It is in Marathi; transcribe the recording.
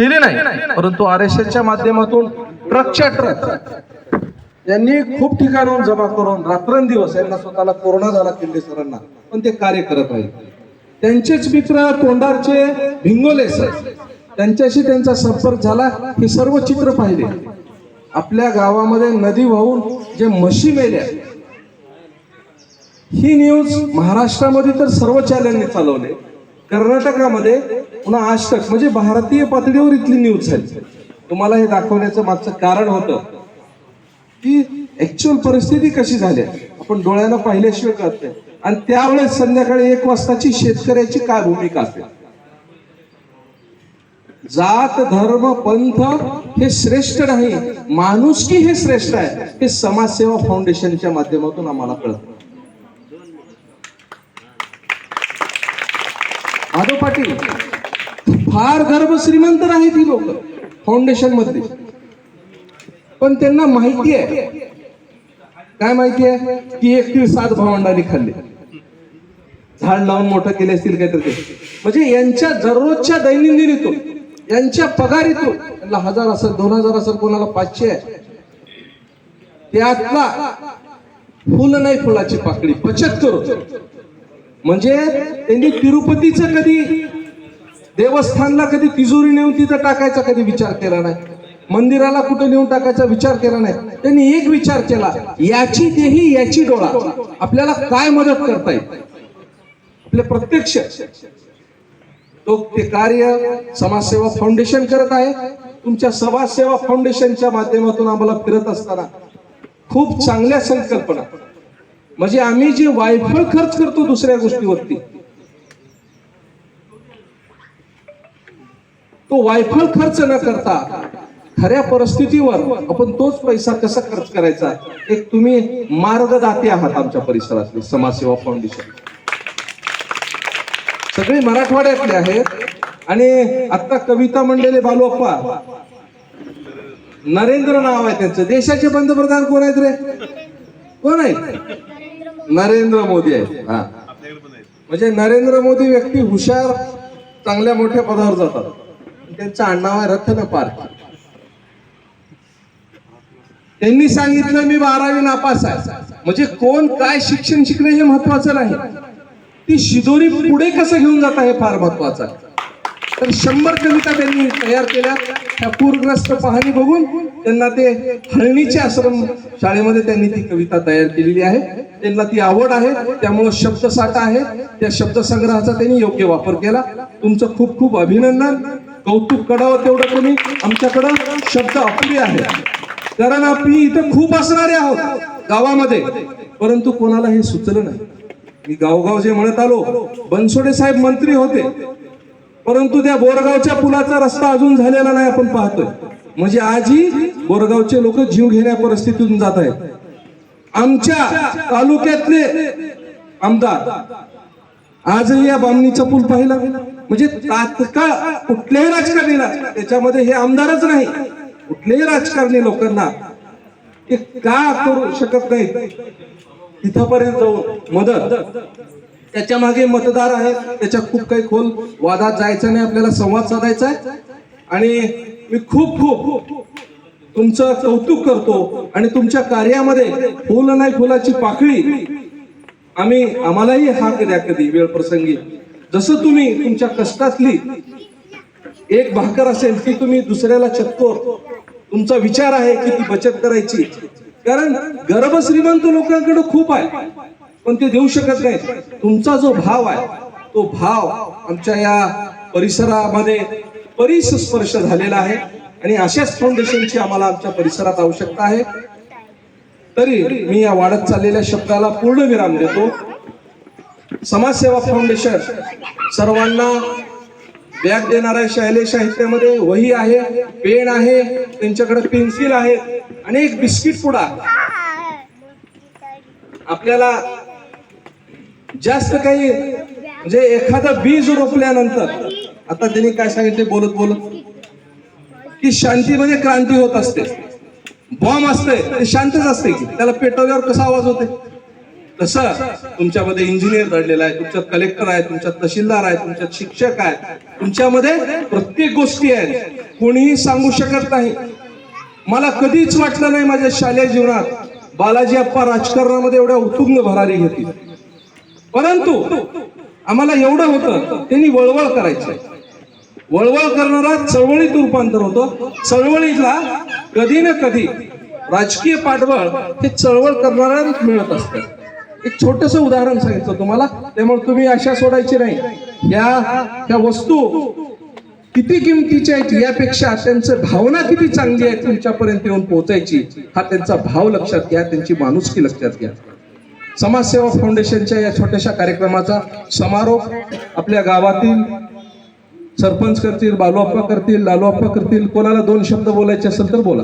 केली नाही. परंतु आर एस एसच्या माध्यमातून ट्रकच्या ट्रक यांनी खूप ठिकाणाहून जमा करून रात्रंदिवस यांना स्वतःला कोरोना झाला किल्ले सरांना पण ते कार्य करत आहेत त्यांचेच मित्र तोंडारचे भिंगोले सर त्यांच्याशी त्यांचा संपर्क झाला हे सर्व चित्र पाहिले. आपल्या गावामध्ये नदी वाहून जे म्हशी मेल्या ही न्यूज महाराष्ट्रामध्ये तर सर्व चॅनलने चालवले. कर्नाटकामध्ये पुन्हा आज तक म्हणजे भारतीय पातळीवर इथली न्यूज झाली तुम्हाला हे दाखवण्याचं मागचं कारण होतं की ऍक्च्युअल परिस्थिती कशी झाली आहे. आपण डोळ्यानं पाहिल्याशिवाय कळत नाही. आणि त्यावेळेस संध्याकाळी एक वाजताची शेतकऱ्याची काय भूमिका असते जात धर्म पंथ हे श्रेष्ठ नाही. माणुसकी हे श्रेष्ठ आहे? हे समाजसेवा फाउंडेशनच्या माध्यमातून आम्हाला कळतं. माधव पाटील फार गर्भ श्रीमंत नाही ही लोक फाउंडेशनमध्ये पण त्यांना माहिती आहे. काय माहिती आहे? की एक तीळ सात भावंडांनी खाल्ले. झाड लावून मोठं केले असतील काहीतरी ते. म्हणजे यांच्या दररोजच्या दैनंदिनीतून यांच्या पगारीतून त्यांना हजार असेल दोन हजार असेल कोणाला पाचशे आहे. त्यातला फुल नाही फुलाची पाकळी बचत करू म्हणजे त्यांनी तिरुपतीचं कधी देवस्थानला कधी तिजोरी नेऊन तिथं टाकायचा कधी विचार केला नाही? मंदिराला कुठं नेऊन टाकायचा विचार केला नाही? त्यांनी एक विचार केला याची देही याची डोळा. आपल्याला काय मदत करता येईल? आपले प्रत्यक्ष. तो ते कार्य समाजसेवा फाउंडेशन करत आहे. तुमच्या समाजसेवा फाउंडेशनच्या माध्यमातून आम्हाला फिरत असताना खूप चांगल्या संकल्पना. म्हणजे आम्ही जे वायफळ खर्च करतो दुसऱ्या गोष्टीवरती तो वायफळ खर्च न करता खऱ्या परिस्थितीवर आपण तोच पैसा कसा खर्च करायचा? एक तुम्ही मार्गदाते आहात आमच्या परिसरातले समाजसेवा फाउंडेशन सगळे मराठवाड्यातले आहेत. आणि आता कविता म्हणलेले बालूअप्पा नरेंद्र नाव आहे त्यांचं. देशाचे पंतप्रधान कोण आहेत रे? कोण आहे? नरेंद्र मोदी आहेत. हा. म्हणजे नरेंद्र मोदी व्यक्ती हुशार चांगल्या मोठ्या पदावर जातात. त्यांचं आडनाव आहे रत्न पार त्यांनी सांगितलं मी बारावी नापास आहे. म्हणजे कोण काय शिक्षण शिकणे हे महत्वाचं नाही. ती शिदोरी पुढे कसं घेऊन जाता हे फार महत्वाचं आहे. तर शंभर कविता त्यांनी तयार केल्या. त्या पूरग्रस्त पाहणी बघून त्यांना ते हळणीचे आश्रम शाळेमध्ये त्यांनी ती कविता तयार केलेली आहे. त्यांना ती आवड आहे त्यामुळं शब्दसाठा आहे. त्या शब्दसंग्रहाचा त्यांनी योग्य वापर केला. तुमचं खूप खूप अभिनंदन. कौतुक करावं तेवढं तुम्ही. आमच्याकडं शब्द अपुरी आहे कारण आम्ही इथं खूप असणारे आहोत गावामध्ये. परंतु कोणाला हे सुचलं नाही. मी गावगाव जे म्हणत आलो बनसोडे साहेब मंत्री होते. परंतु त्या बोरगावच्या पुलाचा रस्ता अजून झालेला नाही आपण पाहतोय. म्हणजे आजही बोरगावचे लोक जीव घेण्या परिस्थितीतून जात आहेत. आमच्या तालुक्यातले आमदार. आजही या बामणीचा पूल पाहिला. म्हणजे तात्काळ कुठल्याही राजकारणीला त्याच्यामध्ये हे आमदारच नाही. कुठल्याही राजकारणी लोकांना ते का करू शकत नाही? तिथपर्यंत जाऊन मदत. त्याच्यामागे मतदार आहेत. त्याच्या खूप काही खोल वादात जायचं नाही. आपल्याला संवाद साधायचा आहे. आणि मी खूप खूप तुमचं कौतुक करतो आणि तुमच्या कार्यामध्ये फुल नाही फुलाची पाकळी आम्ही आम्हालाही हाक द्या कधी वेळ प्रसंगी. जसं तुम्ही तुमच्या कष्टातली एक भाकर असेल की तुम्ही दुसऱ्याला छत्तो तुमचा विचार आहे की ती बचत करायची. कारण गर्भ श्रीमंत लोकांकडे खूप आहे. पण ते देऊ शकत नाही. तुमचा जो भाव आहे तो भाव आमच्या या परिसरामध्ये परिसस्पर्श झालेला आहे. आणि अशाच फाउंडेशनची आम्हाला आमच्या परिसरात आवश्यकता आहे. तरी मी या वाढत चाललेल्या शब्दाला पूर्ण विराम देतो. समाजसेवा फाउंडेशन सर्वांना बॅग देणाऱ्या आहे शालेय साहित्यामध्ये वही आहे पेन आहे त्यांच्याकडे पेन्सिल आहे आणि एक बिस्किट पुडा आपल्याला जास्त काही म्हणजे एखादं बीज रोपल्यानंतर आता त्यांनी काय सांगितले? बोलत बोलत. की शांतीमध्ये म्हणजे क्रांती होत असते. बॉम्ब असते ते शांतच असते की त्याला पेटवल्यावर कसा आवाज होते तसं तुमच्यामध्ये इंजिनियर दडलेला आहे तुमच्यात कलेक्टर आहे तुमच्यात तहसीलदार आहे तुमच्यात शिक्षक आहे. तुमच्यामध्ये प्रत्येक गोष्टी आहेत. कोणीही सांगू शकत नाही. मला कधीच वाटलं नाही माझ्या शालेय जीवनात बालाजी अप्पा राजकारणामध्ये एवढ्या उतुंग भरारी घेतील. परंतु आम्हाला एवढं होतं त्यांनी वळवळ करायचं. वळवळ करणारा चळवळीत रूपांतर होतो. चळवळीला कधी ना कधी राजकीय पाठबळ हे चळवळ करणाऱ्याच मिळत असतं. एक छोटस उदाहरण सांगितलं तुम्हाला. त्यामुळे तुम्ही आशा सोडायची नाही. या त्या वस्तू किती किमतीच्या आहेत यापेक्षा त्यांचं भावना किती चांगली आहे तुमच्यापर्यंत येऊन पोहोचायची हा त्यांचा भाव लक्षात घ्या त्यांची माणुसकी लक्षात घ्या. समाजसेवा फाउंडेशनच्या या छोट्याशा कार्यक्रमाचा समारोप आपल्या गावातील सरपंच करतील बालूअप्पा करतील लालूअप्पा करतील कोणाला दोन शब्द बोलायचे असेल तर बोला.